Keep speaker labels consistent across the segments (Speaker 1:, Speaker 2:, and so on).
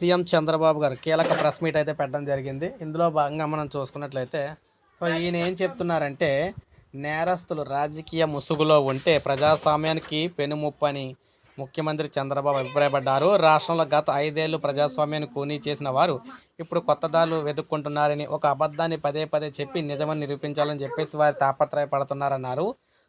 Speaker 1: CM Chandrababu గారు కీలక press meet అయితే పెట్టడం జరిగింది. ఇందులో భాగంగా మనం చూసుకున్నట్లయితే సో ఈయన ఏం చెప్తున్నారంటే నేరస్తులు రాజకీయ ముసుగులో ఉంటే ప్రజాస్వామ్యానికి పెనుముప్పు అని ముఖ్యమంత్రి చంద్రబాబు అభిప్రాయపడ్డారు. రాష్ట్రంలో గత ఐదేళ్ళు ప్రజాస్వామ్యాన్ని కూనీ చేసిన వారు ఇప్పుడు కొత్త దారులు వెతుక్కుంటున్నారని ఒక అబద్ధాన్ని పదే పదే చెప్పి నిజమని నిరూపించాలని చెప్పేసి వారు తాపత్రయపడుతున్నారన్నారు.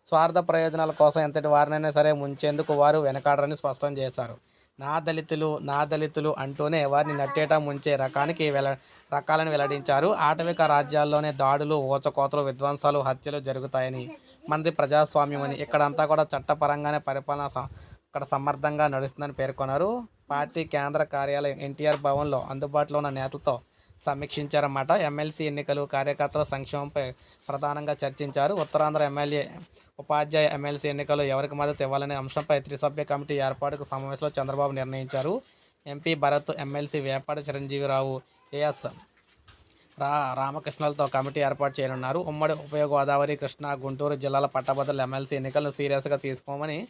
Speaker 1: స్వార్థ ప్రయోజనాల కోసం ఎంతటి వారినైనా సరే ముంచేందుకు వారు వెనకాడరని స్పష్టం చేశారు. నా దళితులు నా దళితులు అంటూనే వారిని నట్టేటా ముంచే రకానికి వెల రకాలను వెల్లడించారు. ఆటవిక రాజ్యాల్లోనే దాడులు ఊచకోతలు విధ్వంసాలు హత్యలు జరుగుతాయని మనది ప్రజాస్వామ్యం అని ఇక్కడంతా కూడా చట్టపరంగానే పరిపాలన స- ఇక్కడ సమర్థంగా నడుస్తుందని పేర్కొన్నారు. పార్టీ కేంద్ర కార్యాలయం ఎన్టీఆర్ భవన్లో అందుబాటులో ఉన్న నేతలతో సమీక్షించారన్నమాట. ఎమ్మెల్సీ ఎన్నికలు కార్యకర్తల సంక్షేమంపై ప్రధానంగా చర్చించారు. ఉత్తరాంధ్ర ఎమ్మెల్యే ఉపాధ్యాయ ఎమ్మెల్సీ ఎన్నికలు ఎవరికి మద్దతు ఇవ్వాలనే అంశంపై త్రిసభ్య కమిటీ ఏర్పాటుకు సమావేశంలో చంద్రబాబు నిర్ణయించారు. MP Bharat MLC Vepati Chiranjeevi Rao AS రా రామకృష్ణలతో కమిటీ ఏర్పాటు చేయనున్నారు. ఉమ్మడి ఉభయ గోదావరి కృష్ణా గుంటూరు జిల్లాల పట్టభద్రుల ఎమ్మెల్సీ ఎన్నికలను సీరియస్గా తీసుకోమని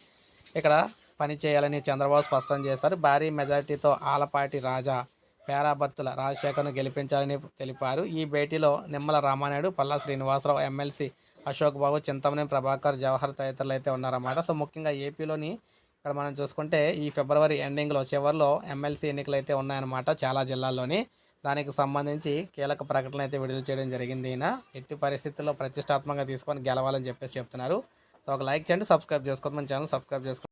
Speaker 1: ఇక్కడ పనిచేయాలని చంద్రబాబు స్పష్టం చేశారు. భారీ మెజార్టీతో ఆలపాటి రాజా పేరాబత్తుల రాజశేఖర్ను గెలిపించాలని తెలిపారు. ఈ భేటీలో నిమ్మల రామానాయుడు పల్లా శ్రీనివాసరావు ఎమ్మెల్సీ అశోక్ బాబు చింతమనేని ప్రభాకర్ జవహర్ తదితరులు అయితే ఉన్నారన్నమాట. సో ముఖ్యంగా ఏపీలోని ఇక్కడ మనం చూసుకుంటే ఈ ఫిబ్రవరి ఎండింగ్లో చివరిలో ఎమ్మెల్సీ ఎన్నికలు అయితే ఉన్నాయన్నమాట చాలా జిల్లాల్లోని. దానికి సంబంధించి కీలక ప్రకటన అయితే విడుదల చేయడం జరిగింది ఈయన. ఎట్టి పరిస్థితుల్లో ప్రతిష్టాత్మకంగా తీసుకొని గెలవాలని చెప్పేసి చెప్తున్నారు. సో ఒక లైక్ చేయండి సబ్స్క్రైబ్ చేసుకోండి. మన ఛానల్ సబ్స్క్రైబ్ చేసుకోండి.